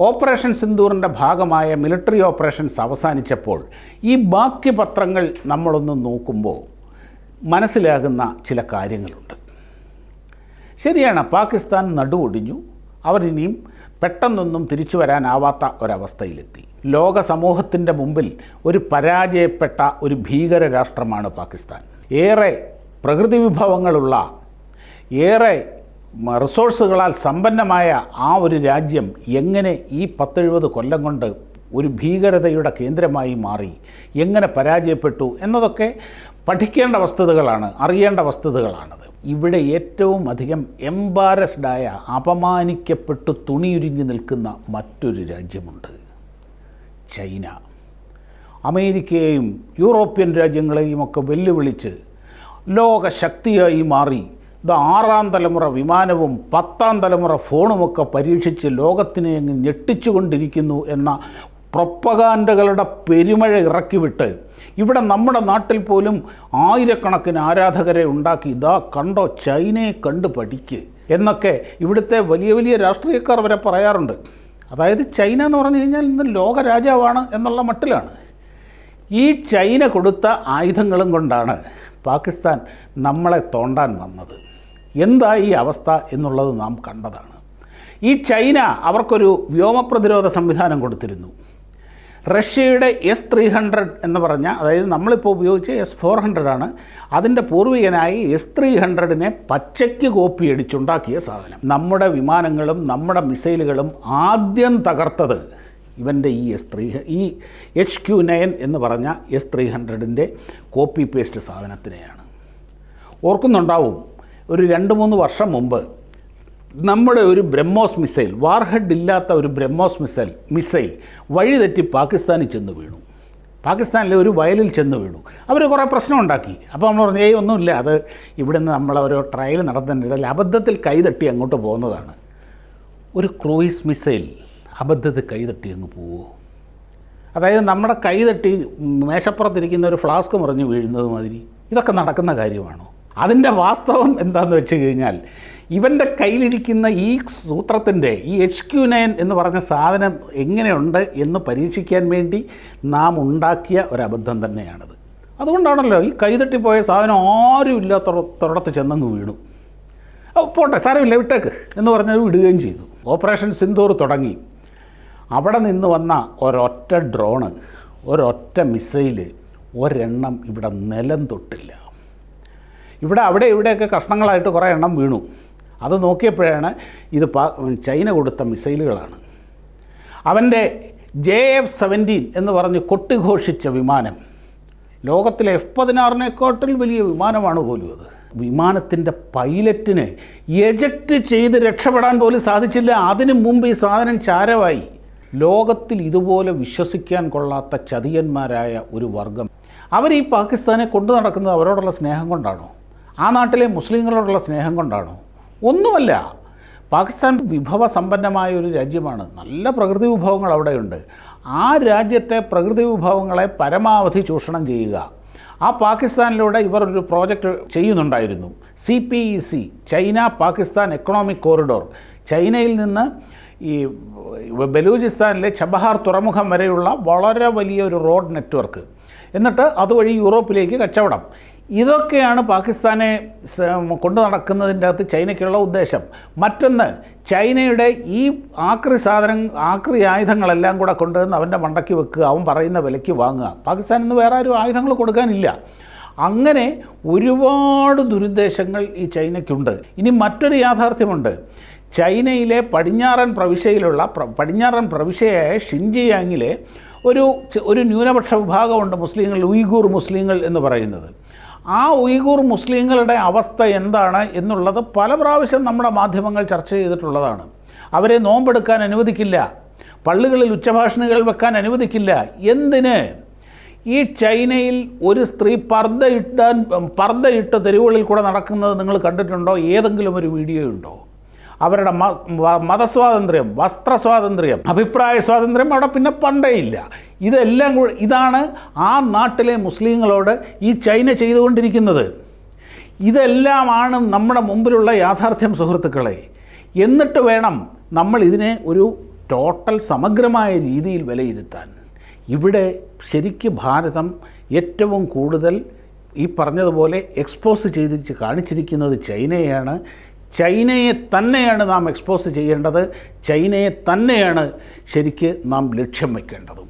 Operation സിന്ദൂറിന്റെ ഭാഗമായ military operations അവസാനിച്ചപ്പോൾ ഈ ബാക്കി പത്രങ്ങൾ നമ്മളൊന്ന് നോക്കുമ്പോൾ മനസ്സിലാകുന്ന ചില കാര്യങ്ങളുണ്ട്. ശരിയാണ് പാകിസ്ഥാൻ നടുവൊടിഞ്ഞു. അവരിനിയും പെട്ടെന്നൊന്നും തിരിച്ചു വരാനാവാത്ത ഒരവസ്ഥയിലെത്തി. ലോക സമൂഹത്തിന്റെ മുമ്പിൽ ഒരു പരാജയപ്പെട്ട ഒരു ഭീകര രാഷ്ട്രമാണ് പാകിസ്ഥാൻ. ഏറെ പ്രകൃതി വിഭവങ്ങളുള്ള ഏറെ റിസോഴ്സുകളാൽ സമ്പന്നമായ ആ ഒരു രാജ്യം എങ്ങനെ ഈ പത്തെഴുപത് കൊല്ലം കൊണ്ട് ഒരു ഭീകരതയുടെ കേന്ദ്രമായി മാറി? എങ്ങനെ പരാജയപ്പെട്ടു? എന്നതൊക്കെ പഠിക്കേണ്ട വസ്തുതകളാണ് അറിയേണ്ട വസ്തുതകളാണത്. ഇവിടെ ഏറ്റവും അധികം എംബാരസ്ഡായ അപമാനിക്കപ്പെട്ട് തുണിയുരിഞ്ഞു നിൽക്കുന്ന മറ്റൊരു രാജ്യമുണ്ട്. ചൈന. അമേരിക്കയെയും യൂറോപ്യൻ രാജ്യങ്ങളെയും ഒക്കെ വെല്ലുവിളിച്ച് ലോകശക്തിയായി മാറി. ഇത് ആറാം തലമുറ വിമാനവും പത്താം തലമുറ ഫോണുമൊക്കെ പരീക്ഷിച്ച് ലോകത്തിനെ അങ്ങ് ഞെട്ടിച്ചുകൊണ്ടിരിക്കുന്നു എന്ന പ്രൊപ്പകാൻഡകളുടെ പെരുമഴ ഇറക്കിവിട്ട് ഇവിടെ നമ്മുടെ നാട്ടിൽ പോലും ആയിരക്കണക്കിന് ആരാധകരെ ഉണ്ടാക്കി ഇതാ കണ്ടോ ചൈനയെ കണ്ട് പഠിക്ക് എന്നൊക്കെ ഇവിടുത്തെ വലിയ വലിയ രാഷ്ട്രീയക്കാർ വരെ പറയാറുണ്ട്. അതായത് ചൈന എന്ന് പറഞ്ഞു കഴിഞ്ഞാൽ ഇന്ന് ലോകരാജാവാണ് എന്നുള്ള മട്ടിലാണ്. ഈ ചൈന കൊടുത്ത ആയുധങ്ങളും കൊണ്ടാണ് പാകിസ്ഥാൻ നമ്മളെ തോണ്ടാൻ വന്നത്. എന്താ ഈ അവസ്ഥ എന്നുള്ളത് നാം കണ്ടതാണ്. ഈ ചൈന അവർക്കൊരു വ്യോമ പ്രതിരോധ സംവിധാനം കൊടുത്തിരുന്നു. റഷ്യയുടെ എസ് ത്രീ ഹൺഡ്രഡ് എന്ന് പറഞ്ഞ അതായത് നമ്മളിപ്പോൾ ഉപയോഗിച്ച എസ് ഫോർ ഹൺഡ്രഡ് ആണ് അതിന്റെ പൂർവികനായി എസ് ത്രീ ഹൺഡ്രഡിനെ പച്ചയ്ക്ക് കോപ്പി അടിച്ചുണ്ടാക്കിയ സാധനം. നമ്മുടെ വിമാനങ്ങളും നമ്മുടെ മിസൈലുകളും ആദ്യം തകർത്തത് ഇവന്റെ ഈ എസ് ത്രീ ഈ എച്ച് ക്യു നയൻ എന്ന് പറഞ്ഞ എസ് ത്രീ ഹൺഡ്രഡിന്റെ കോപ്പി പേസ്റ്റ് സാധനത്തിനെയാണ്. ഓർക്കുന്നുണ്ടാവും ഒരു രണ്ട് മൂന്ന് വർഷം മുമ്പ് നമ്മുടെ ഒരു ബ്രഹ്മോസ് മിസൈൽ വാർഹെഡ് ഇല്ലാത്ത ഒരു ബ്രഹ്മോസ് മിസൈൽ മിസൈൽ വഴിതെറ്റി പാകിസ്ഥാനിൽ ചെന്ന് വീണു. പാകിസ്ഥാനിലെ ഒരു വയലിൽ ചെന്ന് വീണു. അവർ കുറേ പ്രശ്നം ഉണ്ടാക്കി. അപ്പോൾ നമ്മൾ പറഞ്ഞു ഏയ് ഒന്നുമില്ല. അത് ഇവിടുന്ന് നമ്മൾ ഓരോ ട്രയൽ നടത്തുന്നിടയിൽ അബദ്ധത്തിൽ കൈതട്ടി അങ്ങോട്ട് പോകുന്നതാണ്. ഒരു ക്രൂയിസ് മിസൈൽ അബദ്ധത്തിൽ കൈതട്ടി അങ്ങ് പോവുമോ അതായത് നമ്മുടെ കൈതട്ടി മേശപ്പുറത്തിരിക്കുന്ന ഒരു ഫ്ലാസ്ക് മുറിഞ്ഞ് വീഴുന്നത് മാതിരി. ഇതൊക്കെ നടക്കുന്ന കാര്യമാണോ? അതിന്റെ വാസ്തവം എന്താണെന്ന് വെച്ച് കഴിഞ്ഞാൽ ഇവന്റെ കയ്യിലിരിക്കുന്ന ഈ സൂത്രത്തിന്റെ ഈ എച്ച് ക്യു നയൻ എന്ന് പറഞ്ഞ സാധനം എങ്ങനെയുണ്ട് എന്ന് പരീക്ഷിക്കാൻ വേണ്ടി നാം ഉണ്ടാക്കിയ ഒരു ഒരബദ്ധം തന്നെയാണത്. അതുകൊണ്ടാണല്ലോ ഈ കൈതട്ടിപ്പോയ സാധനം ആരും ഇല്ലാത്തടത്ത് ചെന്നങ്ങ് വീണു. പോട്ടെ സാരമില്ല വിട്ടേക്ക് എന്ന് പറഞ്ഞാൽ വിടുകയും ചെയ്തു. ഓപ്പറേഷൻ സിന്ദൂർ തുടങ്ങി. അവിടെ നിന്ന് വന്ന ഒരൊറ്റ ഡ്രോണ് ഒരൊറ്റ മിസൈൽ ഒരെണ്ണം ഇവിടെ നിലം തൊട്ടില്ല. ഇവിടെ അവിടെ ഇവിടെയൊക്കെ കഷ്ണങ്ങളായിട്ട് കുറേ എണ്ണം വീണു. അത് നോക്കിയപ്പോഴാണ് ഇത് ചൈന കൊടുത്ത മിസൈലുകളാണ്. അവന്റെ ജെ എഫ് സെവന്റീൻ എന്ന് പറഞ്ഞ് കൊട്ടിഘോഷിച്ച വിമാനം ലോകത്തിലെ എഫ് പതിനാറിനെക്കാട്ടിൽ വലിയ വിമാനമാണ് പോലും അത്. വിമാനത്തിന്റെ പൈലറ്റിനെ എജക്റ്റ് ചെയ്ത് രക്ഷപ്പെടാൻ പോലും സാധിച്ചില്ല. അതിനു മുമ്പ് ഈ സാധനം ചാരമായി ലോകത്തിൽ ഇതുപോലെ വിശ്വസിക്കാൻ കൊള്ളാത്ത ചതിയന്മാരായ ഒരു വർഗം. അവർ ഈ പാകിസ്ഥാനെ കൊണ്ടു നടക്കുന്നത് അവരോടുള്ള സ്നേഹം കൊണ്ടാണോ? ആ നാട്ടിലെ മുസ്ലിങ്ങളോടുള്ള സ്നേഹം കൊണ്ടാണോ? ഒന്നുമല്ല. പാകിസ്ഥാൻ വിഭവ സമ്പന്നമായ ഒരു രാജ്യമാണ്. നല്ല പ്രകൃതി വിഭവങ്ങൾ അവിടെയുണ്ട്. ആ രാജ്യത്തെ പ്രകൃതി വിഭവങ്ങളെ പരമാവധി ചൂഷണം ചെയ്യുക. ആ പാകിസ്ഥാനിലൂടെ ഇവർ ഒരു പ്രോജക്റ്റ് ചെയ്യുന്നുണ്ടായിരുന്നു. C P E C China Pakistan economic corridor ചൈനയിൽ നിന്ന് ഈ ബലൂചിസ്ഥാനിലെ ചബഹാർ തുറമുഖം വരെയുള്ള വളരെ വലിയ ഒരു റോഡ് നെറ്റ്വർക്ക്. എന്നിട്ട് അതുവഴി യൂറോപ്പിലേക്ക് കച്ചവടം. ഇതൊക്കെയാണ് പാകിസ്ഥാനെ കൊണ്ടു നടക്കുന്നതിന്റെ അകത്ത് ചൈനയ്ക്കുള്ള ഉദ്ദേശം. മറ്റൊന്ന് ചൈനയുടെ ഈ ആക്രി സാധനം ആക്രി ആയുധങ്ങളെല്ലാം കൂടെ കൊണ്ടുവന്ന് അവന്റെ മണ്ടയ്ക്ക് വെക്കുക അവൻ പറയുന്ന വിലയ്ക്ക് വാങ്ങുക. പാകിസ്ഥാനിൽ നിന്ന് വേറെ ആരും ആയുധങ്ങൾ കൊടുക്കാനില്ല. അങ്ങനെ ഒരുപാട് ദുരുദ്ദേശങ്ങൾ ഈ ചൈനയ്ക്കുണ്ട്. ഇനി മറ്റൊരു യാഥാർത്ഥ്യമുണ്ട്. ചൈനയിലെ പടിഞ്ഞാറൻ പ്രവിശ്യയിലുള്ള പടിഞ്ഞാറൻ പ്രവിശ്യയായ ഷിൻജിയാങ്ങിലെ ഒരു ഒരു ന്യൂനപക്ഷ വിഭാഗമുണ്ട് മുസ്ലിങ്ങൾ ഉയ്ഗൂർ മുസ്ലിങ്ങൾ എന്ന് പറയുന്നത്. ആ ഉയ്ഗൂർ മുസ്ലിങ്ങളുടെ അവസ്ഥ എന്താണ് എന്നുള്ളത് പല പ്രാവശ്യം നമ്മുടെ മാധ്യമങ്ങൾ ചർച്ച ചെയ്തിട്ടുള്ളതാണ്. അവരെ നോമ്പെടുക്കാൻ അനുവദിക്കില്ല. പള്ളികളിൽ ഉച്ചഭാഷണികൾ വെക്കാൻ അനുവദിക്കില്ല. എന്തിന്? ഈ ചൈനയിൽ ഒരു സ്ത്രീ പർദ്ദ ഇട്ടാൻ പർദ്ദ പർദ്ദയിട്ട് തെരുവുകളിൽ കൂടെ നടക്കുന്നത് നിങ്ങൾ കണ്ടിട്ടുണ്ടോ? ഏതെങ്കിലും ഒരു വീഡിയോ ഉണ്ടോ? അവരുടെ മതസ്വാതന്ത്ര്യം വസ്ത്ര സ്വാതന്ത്ര്യം അഭിപ്രായ സ്വാതന്ത്ര്യം അവിടെ പിന്നെ പണ്ടേ ഇല്ല. ഇതെല്ലാം കൂടെ ഇതാണ് ആ നാട്ടിലെ മുസ്ലിങ്ങളോട് ഈ ചൈന ചെയ്തുകൊണ്ടിരിക്കുന്നത്. ഇതെല്ലാമാണ് നമ്മുടെ മുമ്പിലുള്ള യാഥാർത്ഥ്യം സുഹൃത്തുക്കളെ. എന്നിട്ട് വേണം നമ്മൾ ഇതിനെ ഒരു ടോട്ടൽ സമഗ്രമായ രീതിയിൽ വിലയിരുത്താൻ. ഇവിടെ ശരിക്ക് ഭാരതം ഏറ്റവും കൂടുതൽ ഈ പറഞ്ഞതുപോലെ എക്സ്പോസ് ചെയ്തിച്ച് കാണിച്ചിരിക്കുന്നത് ചൈനയാണ്. ചൈനയെ തന്നെയാണ് നാം എക്സ്പോസ് ചെയ്യേണ്ടത്. ചൈനയെ തന്നെയാണ് ശരിക്ക് നാം ലക്ഷ്യം വയ്ക്കേണ്ടതും